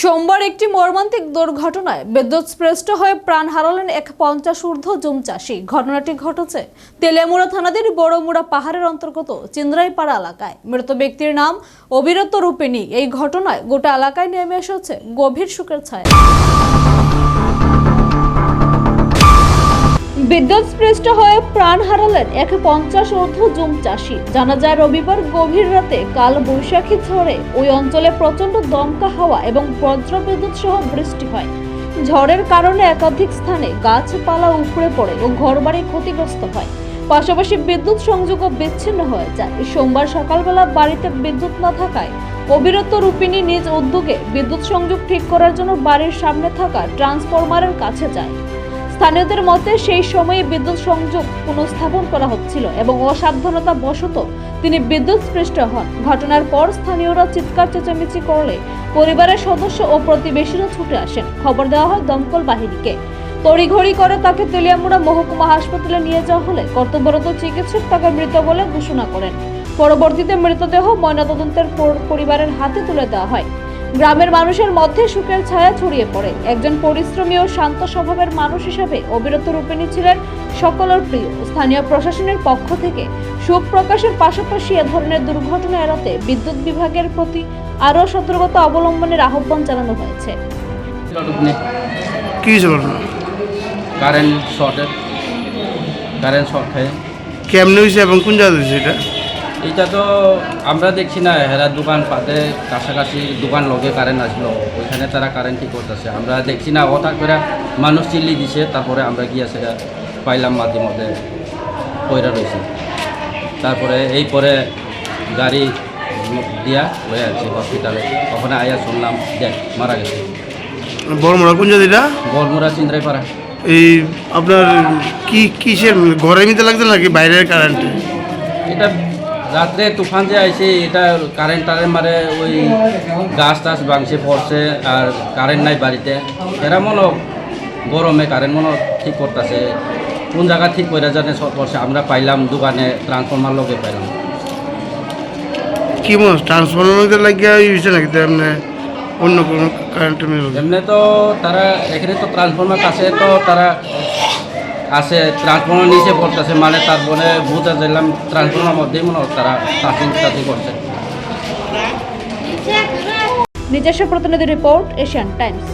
সোমবার একটি মর্মান্তিক দুর্ঘটনায় বিদ্যুৎস্পৃষ্ট হয়ে প্রাণ হারালেন এক পঞ্চাশ ঊর্ধ্ব জুম চাষি। ঘটনাটি ঘটেছে তেলিয়ামুড়া থানাদের বড়মুড়া পাহাড়ের অন্তর্গত চিন্দ্রাইপাড়া এলাকায়। মৃত ব্যক্তির নাম অবিরত রূপিণী। এই ঘটনায় গোটা এলাকায় নেমে এসেছে গভীর শোকের ছায়া। বিদ্যুৎস্পৃষ্ট হয়ে প্রাণ হারালেন এক পঞ্চাশ ঊর্ধ্ব জুম চাষি। জানা যায়, রবিবার গভীর রাতে কাল বৈশাখী ঝড়ে ওই অঞ্চলে প্রচণ্ড দমকা হাওয়া এবং বজ্র বিদ্যুৎ সহ বৃষ্টি হয়। ঝড়ের কারণে একাধিক স্থানে গাছপালা উপড়ে পড়ে ও ঘরবাড়ি ক্ষতিগ্রস্ত হয়। পাশাপাশি বিদ্যুৎ সংযোগও বিচ্ছিন্ন হয়ে যায়। সোমবার সকালবেলা বাড়িতে বিদ্যুৎ না থাকায় অবিরত রূপিণী নিজ উদ্যোগে বিদ্যুৎ সংযোগ ঠিক করার জন্য বাড়ির সামনে থাকা ট্রান্সফরমারের কাছে যায়। স্থানীয়দের মতে সেই সময়ে বিদ্যুৎ সংযোগ পুনঃস্থাপন করা হচ্ছিল এবং অসাবধানতা বশত তিনি বিদ্যুৎ স্পৃষ্ট হন। ঘটনার পর স্থানীয়রা চিৎকার, চেঁচামেচি করলে পরিবারের সদস্য ও প্রতিবেশীরা ছুটে আসেন। খবর দেওয়া হয় দমকল বাহিনীকে। তড়িঘড়ি করে তাকে তেলিয়ামুড়া মহকুমা হাসপাতালে নিয়ে যাওয়া হলে কর্তব্যরত চিকিৎসক তাকে মৃত বলে ঘোষণা করেন। পরবর্তীতে মৃতদেহ ময়নাতদন্তের পরিবারের হাতে তুলে দেওয়া হয়। গ্রামের মানুষের মধ্যে সুখের ছায়া ছড়িয়ে পড়ে। একজন পরিশ্রমী ও শান্ত স্বভাবের মানুষ হিসেবে অবিরত রূপিণী ছিলেন সকলের প্রিয়। স্থানীয় প্রশাসনের পক্ষ থেকে শোক প্রকাশের পাশাপাশি এ ধরনের দুর্ঘটনা এড়াতে বিদ্যুৎ বিভাগের প্রতি আরও সতর্কতা অবলম্বনের আহ্বান জানানো হয়েছে। কি কারেন্ট শর্টের কারেন্ট শর্ট খায়। কেমনে হয়েছে এবং কোন জায়গায় হয়েছে এটা? এটা তো আমরা দেখছি না হেরার দোকান পাতে কাছাকাছি দোকান লগে কারেন্ট আসলো ওইখানে তারা কারেন্ট ঠিক করতেছে। আমরা দেখছি না হঠাৎ করে মানুষ চিল্লি দিছে তারপরে আমরা গিয়ে সেটা পাইলাম মাঝে মধ্যে পয়রা রয়েছে তারপরে এই পরে গাড়ি দিয়া হয়ে আছে হসপিটালে ওখানে আয়া শুনলাম দেখ মারা গেছে। বড় মোড়া কোন জায়গা এটা গড়মুড়া চিন্দ্রাইপাড়া এই আপনার কি কিসের ঘরের মধ্যে লাগছে নাকি বাইরের কারেন্টে এটা রাত্রে তুফান যে আইছে এটা কারেন্ট টারেন্ট মারে ওই গাছ টাছ ভাঙছে পড়ছে আর কারেন্ট নাই বাড়িতে। এরা মনে গরমে কারেন্ট মনে ঠিক করতেছে। কোন জায়গা ঠিক করে জানে সব করছে আমরা পাইলাম দোকানে ট্রান্সফরমার লগে পাইলাম। কি মনে ট্রান্সফরমার লাগিয়ে হয়েছে নাকি এমনি অন্য কোনো কারেন্ট এমনি তো তারা এখানে তো ট্রান্সফরমার কাছে তো তারা আছে ট্রান্সফর্মার নিচে পড়তেছে মানে তারপরে ভূতে দিলাম ট্রান্সফর্মার মধ্যেই মনে তারা টাচিং টাচিং করছে। নিজস্ব প্রতিনিধি রিপোর্ট, এশিয়ান টাইমস।